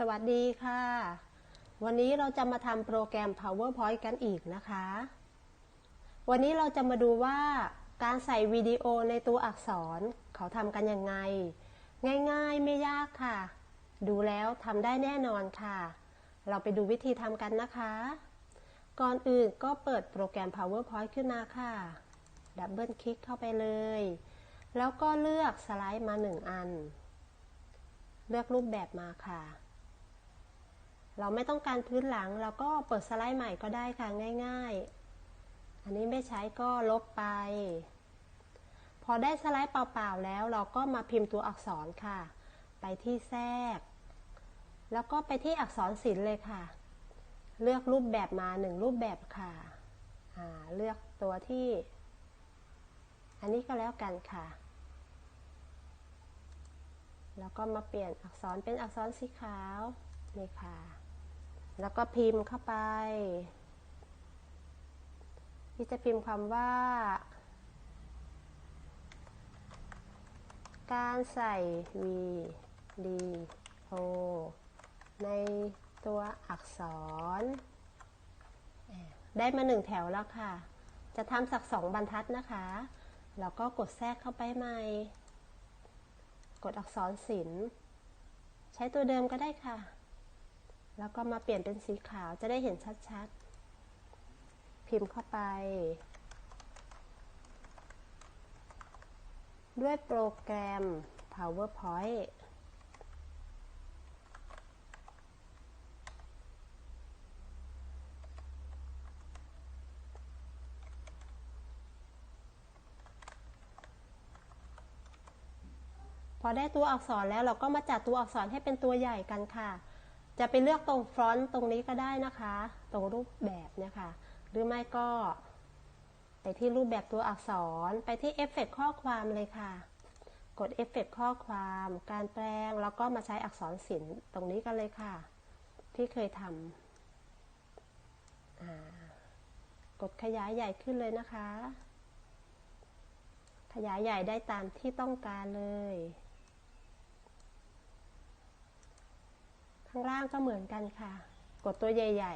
สวัสดีค่ะ วันนี้เราจะมาทำโปรแกรม PowerPoint กันอีกนะคะ วันนี้เราจะมาดูว่าการใส่วิดีโอในตัวอักษรเขาทำกันยังไง ง่ายๆไม่ยากค่ะ ดูแล้วทำได้แน่นอนค่ะ เราไปดูวิธีทำกันนะคะ ก่อนอื่นก็เปิดโปรแกรม PowerPoint ขึ้นมาค่ะ ดับเบิลคลิกเข้าไปเลย แล้วก็เลือกสไลด์มาหนึ่งอัน เลือกรูปแบบมาค่ะ เราไม่ต้องการพื้นหลังเราก็เปิดสไลด์ใหม่ก็ได้ค่ะง่ายๆ อันนี้ไม่ใช้ก็ลบไป พอได้สไลด์เปล่าๆแล้ว เราก็มาพิมพ์ตัวอักษรค่ะ ไปที่แทรก แล้วก็ไปที่อักษรศิลป์เลยค่ะ เลือกรูปแบบมาหนึ่งรูปแบบค่ะ เลือกตัวที่ อันนี้ก็แล้วกันค่ะ แล้วก็มาเปลี่ยนอักษรเป็นอักษรสีขาวนี่ค่ะ แล้วก็พิมพ์เข้าไปที่จะพิมพ์คำว่า การใส่วีดีโอในตัวอักษร ได้มาหนึ่งแถวแล้วค่ะ จะทำสักสองบรรทัดนะคะ แล้วก็กดแทรกเข้าไปใหม่ กดอักษรศิลป์ใช้ตัวเดิมก็ได้ค่ะ แล้วก็มาเปลี่ยนเป็นสีขาวจะได้เห็นชัดๆ พิมพ์เข้าไป ด้วยโปรแกรม PowerPoint พอได้ตัวอักษรแล้วเราก็มาจัดตัวอักษรให้เป็นตัวใหญ่กันค่ะ จะไปเลือกตรงฟรอนต์ตรงนี้ก็ได้นะคะ ตรงรูปแบบเนี่ยค่ะ หรือไม่ก็ ไปที่รูปแบบตัวอักษร ไปที่เอฟเฟกข้อความเลยค่ะ กดเอฟเฟกข้อความ การแปลง แล้วก็มาใช้อักษรศิลป์ตรงนี้กันเลยค่ะ ที่เคยทำกดขยายใหญ่ขึ้นเลยนะคะ ขยายใหญ่ได้ตามที่ต้องการเลยางล่างก็เหมือนกันค่ะ กดตัวใหญ่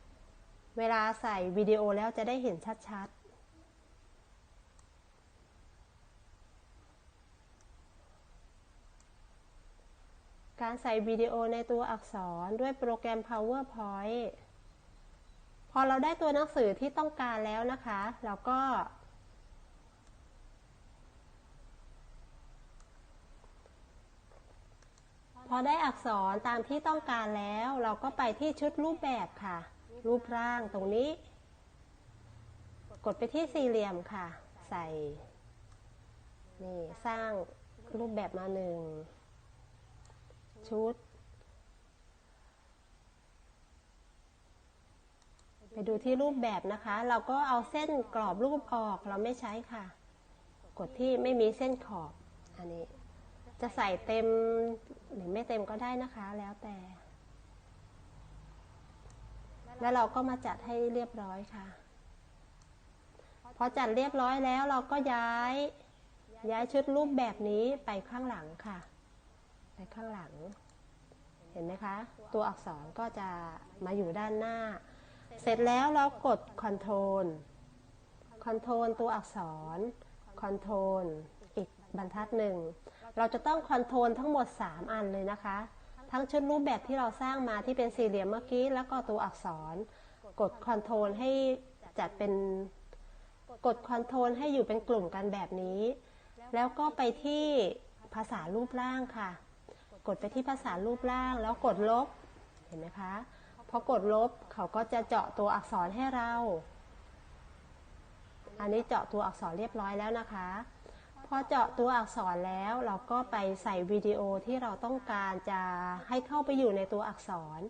ๆ เวลาใส่วิดีโอแล้วจะได้เห็นชัดๆการใส่วิดีโอในตัวอักษรด้วยโปรแกรม PowerPoint พอเราได้ตัวหนังสือที่ต้องการแล้วนะคะ เราก็ อได้อักษรตามที่ต้องการแล้ว เราก็ไปที่ชุดรูปแบบค่ะ รูปร่างตรงนี้ กดไปที่สี่เหลี่ยมค่ะ ใส่นี่สร้างรูปแบบมาหนึ่งชุด ไปดูที่รูปแบบนะคะ เราก็เอาเส้นกรอบรูปออกเราไม่ใช้ค่ะ กดที่ไม่มีเส้นขอบอันนี้ จะใส่เต็มหรือไม่เต็มก็ได้นะคะแล้วแต่ แล้วเราก็มาจัดให้เรียบร้อยค่ะ พอจัดเรียบร้อยแล้วเราก็ย้าย ย้ายชุดรูปแบบนี้ไปข้างหลังค่ะ ไปข้างหลัง เห็นไหมคะ ตัวอักษรก็จะมาอยู่ด้านหน้า เสร็จแล้วเรากด Ctrl Ctrl ตัวอักษร Ctrl อีกบรรทัดหนึ่ง เราจะต้องคอนโทรลทั้งหมด 3 อันเลยนะคะ ทั้งชุดรูปแบบที่เราสร้างมาที่เป็นสี่เหลี่ยมเมื่อกี้แล้วก็ตัวอักษร กดคอนโทรลให้จัดเป็นกดคอนโทรลให้อยู่เป็นกลุ่มกันแบบนี้ แล้วก็ไปที่ภาษารูปร่างค่ะ กดไปที่ภาษารูปร่างแล้วกดลบ เห็นไหมคะ พอกดลบเขาก็จะเจาะตัวอักษรให้เรา อันนี้เจาะตัวอักษรเรียบร้อยแล้วนะคะ อเจาะตัวอักษรแล้วเราก็ไปใส่วิดีโอที่เราต้องการจะให้เข้าไปอยู่ในตัวอักษร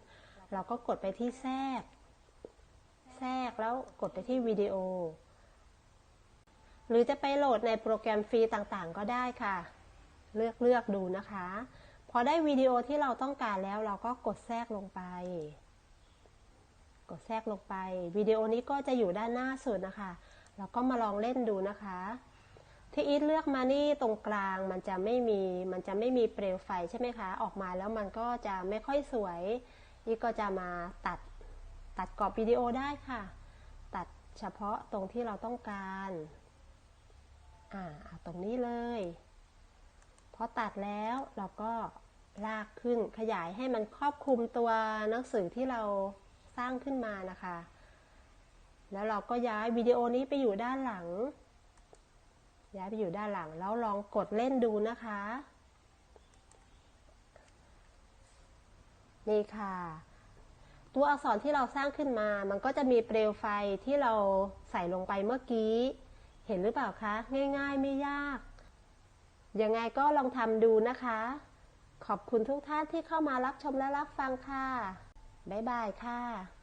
เราก็กดไปที่แทรก แทรกแล้วกดไปที่วิดีโอ หรือจะไปโหลดในโปรแกรมฟรีต่างๆ ก็ได้ค่ะ เลือกเลือกดูนะคะ พอได้วิดีโอที่เราต้องการแล้วเราก็กดแทรกลงไป กดแทรกลงไปวิดีโอนี้ก็จะอยู่ด้านหน้าสุดนะคะ เราก็มาลองเล่นดูนะคะ ที่อีทเลือกมานี่ตรงกลางมันจะไม่มีมันจะไม่มีเปลวไฟใช่ไหมคะ ออกมาแล้วมันก็จะไม่ค่อยสวยอีทก็จะมาตัดตัดกรอบวิดีโอได้ค่ะ ตัดเฉพาะตรงที่เราต้องการอ่าเอาตรงนี้เลยพอตัดแล้วเราก็ลากขึ้นขยายให้มันครอบคลุมตัวหนังสือที่เราสร้างขึ้นมานะคะ แล้วเราก็ย้ายวิดีโอนี้ไปอยู่ด้านหลัง ย้ายไปอยู่ด้านหลังแล้วลองกดเล่นดูนะคะ นี่ค่ะ ตัวอักษรที่เราสร้างขึ้นมา มันก็จะมีเปลวไฟที่เราใส่ลงไปเมื่อกี้ เห็นหรือเปล่าคะ ง่ายๆ ไม่ยาก ยังไงก็ลองทำดูนะคะ ขอบคุณทุกท่านที่เข้ามารับชมและรับฟังค่ะ บ๊ายบายค่ะ